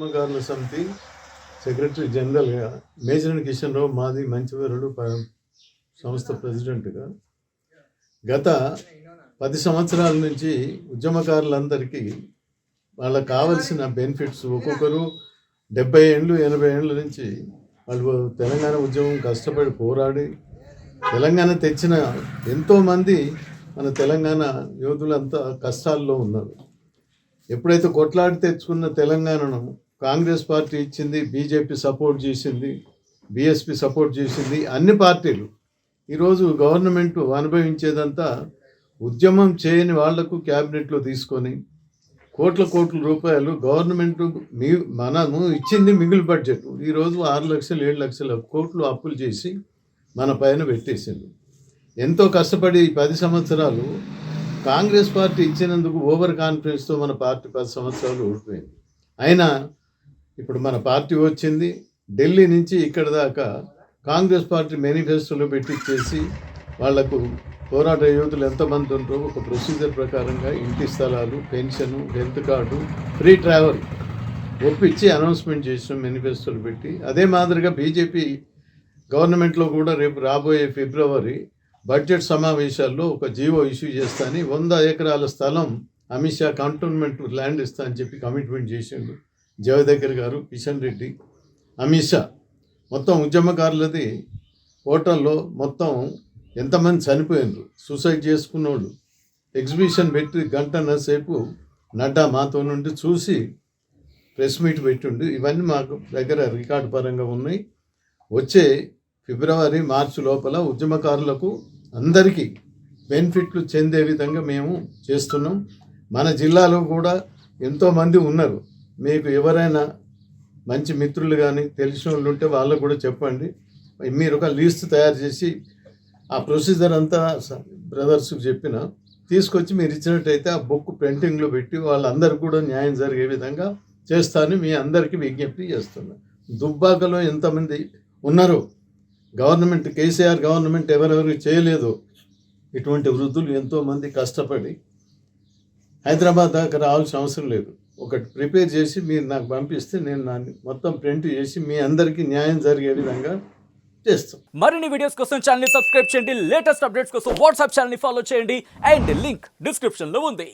ఉద్యమకారుల సమితి సెక్రటరీ జనరల్గా మేజర్ కిషన్ రావు మాది మంచివరుడు సంస్థ ప్రెసిడెంట్గా. గత పది సంవత్సరాల నుంచి ఉద్యమకారులందరికీ వాళ్ళకి కావలసిన బెనిఫిట్స్ ఒక్కొక్కరు డెబ్బై ఏళ్ళు ఎనభై ఏళ్ళ నుంచి వాళ్ళు తెలంగాణ ఉద్యమం కష్టపడి పోరాడి తెలంగాణ తెచ్చిన ఎంతోమంది మన తెలంగాణ యోధులంతా కష్టాల్లో ఉన్నారు. ఎప్పుడైతే కొట్లాడి తెచ్చుకున్న తెలంగాణను కాంగ్రెస్ పార్టీ ఇచ్చింది బీజేపీ సపోర్ట్ చేసింది బీఎస్పీ సపోర్ట్ చేసింది అన్ని పార్టీలు. ఈరోజు గవర్నమెంట్ అనుభవించేదంతా ఉద్యమం చేయని వాళ్ళకు క్యాబినెట్లో తీసుకొని కోట్ల కోట్ల రూపాయలు గవర్నమెంట్ మీ మనము ఇచ్చింది మిగులు బడ్జెట్. ఈరోజు ఆరు లక్షలు ఏడు లక్షల కోట్లు అప్పులు చేసి మన పైన పెట్టేసింది. ఎంతో కష్టపడి పది సంవత్సరాలు కాంగ్రెస్ పార్టీ ఇచ్చినందుకు ఓవర్ కాన్ఫిడెన్స్తో మన పార్టీ పది సంవత్సరాలు ఓడిపోయింది. అయినా ఇప్పుడు మన పార్టీ వచ్చింది ఢిల్లీ నుంచి ఇక్కడ దాకా కాంగ్రెస్ పార్టీ మేనిఫెస్టోలో పెట్టించేసి వాళ్ళకు పోరాట యోధులు ఎంతమంది ఉంటారో ఒక ప్రొసీజర్ ప్రకారంగా ఇంటి స్థలాలు pension health card free travel ఒప్పించి అనౌన్స్మెంట్ చేసిన మేనిఫెస్టోలు పెట్టి అదే మాదిరిగా బీజేపీ గవర్నమెంట్లో కూడా రేపు రాబోయే ఫిబ్రవరి బడ్జెట్ సమావేశాల్లో ఒక జీవో ఇష్యూ చేస్తాని వంద ఎకరాల స్థలం అమిత్ షా కంటోన్మెంట్ ల్యాండ్ ఇస్తా అని చెప్పి కమిట్మెంట్ చేసిండు. జవదేకర్ గారు కిషన్ రెడ్డి అమిత్ షా. మొత్తం ఉద్యమకారులది హోటల్లో మొత్తం ఎంతమంది చనిపోయినారు? సూసైడ్ చేసుకున్నోళ్ళు. ఎగ్జిబిషన్ పెట్టి గంటన్నసేపు నడ్డా మాతో నుండి చూసి ప్రెస్ మీట్ పెట్టిండు. ఇవన్నీ మాకు దగ్గర రికార్డు పరంగా ఉన్నాయి. వచ్చే ఫిబ్రవరి మార్చి లోపల ఉద్యమకారులకు అందరికీ బెనిఫిట్లు చెందే విధంగా మేము చేస్తున్నాం. మన జిల్లాలో కూడా ఎంతోమంది ఉన్నారు. మీకు ఎవరైనా మంచి మిత్రులు కానీ తెలిసిన వాళ్ళు ఉంటే వాళ్ళకు కూడా చెప్పండి. మీరు ఒక లిస్ట్ తయారు చేసి ఆ ప్రొసీజర్ అంతా బ్రదర్స్కి చెప్పిన తీసుకొచ్చి మీరు ఇచ్చినట్టయితే ఆ బుక్ ప్రింటింగ్లో పెట్టి వాళ్ళందరికీ కూడా న్యాయం జరిగే విధంగా చేస్తాను మీ అందరికీ విజ్ఞప్తి చేస్తున్నా. దుబ్బాకలో ఎంతమంది ఉన్నారో? గవర్నమెంట్ కేసీఆర్ గవర్నమెంట్ ఎవరెవరు చేయలేదు? ఇటువంటి వృద్ధులు ఎంతోమంది కష్టపడి హైదరాబాద్ దాకా రావాల్సిన అవసరం లేదు. ఒకటి ప్రిపేర్ చేసి మీరు నాకు పంపిస్తే నేను దాన్ని మొత్తం ప్రింట్ చేసి మీ అందరికీ న్యాయం జరిగే విధంగా చేస్తాం. మరిన్ని వీడియోస్ కోసం ఛానల్ సబ్స్క్రైబ్ చేయండి. లేటెస్ట్ అప్డేట్స్ కోసం వాట్సాప్ ఛానల్ ఫాలో చేయండి. అండ్ లింక్ డిస్క్రిప్షన్లో ఉంది.